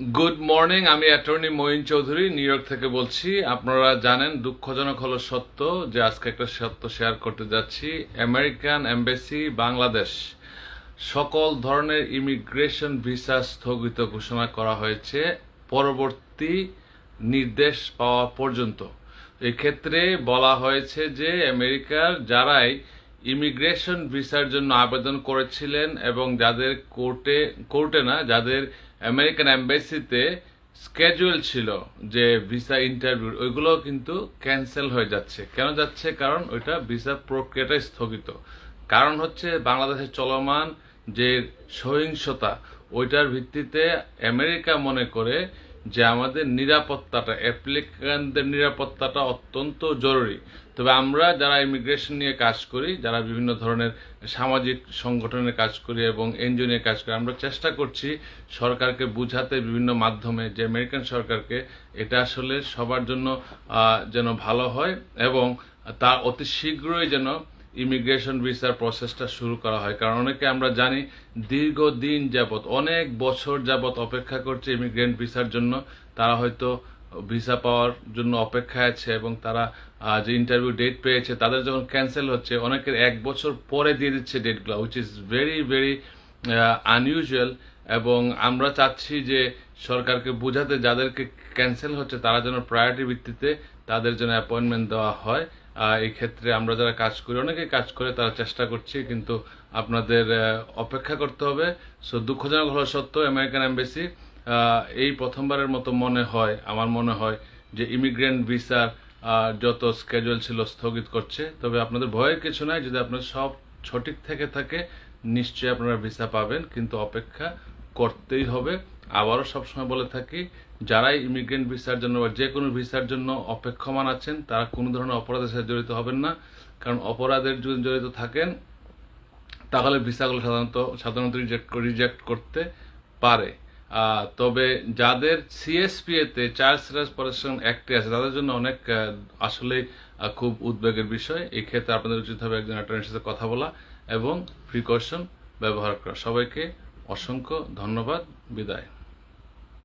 Good morning আমি attorney Moin Chowdhury New York থেকে বলছি। আপনারা জানেন দুঃখজনক হলো সত্য যে আজকে একটা সত্য শেয়ার করতে যাচ্ছি। আমেরিকান এমবাসি বাংলাদেশ সকল ধরনের ইমিগ্রেশন ভিসা স্থগিত ঘোষণা করা হয়েছে পরবর্তী নির্দেশ পাওয়া পর্যন্ত। এক্ষেত্রে বলা হয়েছে যে আমেরিকার যারাই ইমিগ্রেশন ভিসার জন্য আবেদন করেছিলেন এবং যাদের কোর্টে কোর্টে না, যাদের আমেরিকান এম্বাসিতে স্কেজুয়াল ছিল যে ভিসা ইন্টারভিউ, ওইগুলো কিন্তু ক্যান্সেল হয়ে যাচ্ছে। কেন যাচ্ছে? কারণ ওইটা ভিসা প্রক্রিয়াটা স্থগিত। কারণ হচ্ছে বাংলাদেশের চলমান যে সহিংসতা, ওইটার ভিত্তিতে আমেরিকা মনে করে যে আমাদের নিরাপত্তাটা অ্যাপ্লিকান্টদের নিরাপত্তাটা অত্যন্ত জরুরি। তবে আমরা যারা ইমিগ্রেশন নিয়ে কাজ করি, যারা বিভিন্ন ধরনের সামাজিক সংগঠনের কাজ করি এবং এনজিও নিয়ে কাজ করি, আমরা চেষ্টা করছি সরকারকে বুঝাতে বিভিন্ন মাধ্যমে যে আমেরিকান সরকারকে এটা আসলে সবার জন্য যেন ভালো হয় এবং তা অতি শীঘ্রই যেন ইমিগ্রেশন ভিসার প্রসেসটা শুরু করা হয়। কারণ অনেকে আমরা জানি দীর্ঘদিন যাবত অনেক বছর যাবত অপেক্ষা করছে ইমিগ্রেন্ট ভিসার জন্য। তারা হয়তো ভিসা পাওয়ার জন্য অপেক্ষায় আছে এবং তারা যে ইন্টারভিউ ডেট পেয়েছে, তাদের যখন ক্যান্সেল হচ্ছে, অনেকের এক বছর পরে দিয়ে দিচ্ছে ডেটগুলো which is very very unusual এবং আমরা চাচ্ছি যে সরকারকে বোঝাতে যাদেরকে ক্যান্সেল হচ্ছে, তারা যেন প্রায়োরিটি ভিত্তিতে তাদের জন্য অ্যাপয়েন্টমেন্ট দেওয়া হয়। এই ক্ষেত্রে আমরা যারা কাজ করি, অনেকেই কাজ করে, তারা চেষ্টা করছি, কিন্তু আপনাদের অপেক্ষা করতে হবে। সো দুঃখজনক হওয়া সত্ত্বেও আমেরিকান এম্বাসি এই প্রথমবারের মতো মনে হয়, আমার মনে হয় যে ইমিগ্রেন্ট ভিসার যত স্কেজুয়াল ছিল স্থগিত করছে। তবে আপনাদের ভয়ের কিছু নাই, যদি আপনার সব সঠিক থেকে থাকে, নিশ্চয়ই আপনারা ভিসা পাবেন, কিন্তু অপেক্ষা করতেই হবে। আবারও সবসময় বলে থাকি, যারাই ইমিগ্রেন্ট ভিসার জন্য বা যে কোনো ভিসার জন্য অপেক্ষমান আছেন, তারা কোনো ধরনের অপরাধের সাথে জড়িত হবেন না। কারণ অপরাধের যদি জড়িত থাকেন, তাহলে ভিসাগুলো সাধারণত সাধারণত রিজেক্ট রিজেক্ট করতে পারে। তবে যাদের সিএসপিএ তে চাইল্ড সার্ভিস প্রোটেকশন অ্যাক্টে আছে, তাদের জন্য অনেক আসলে খুব উদ্বেগের বিষয়। এই ক্ষেত্রে আপনাদের উচিত হবে একজন অ্যাটর্নির সাথে কথা বলা এবং প্রিকশন ব্যবহার করা। সবাইকে অসংখ্য ধন্যবাদ বিদায়।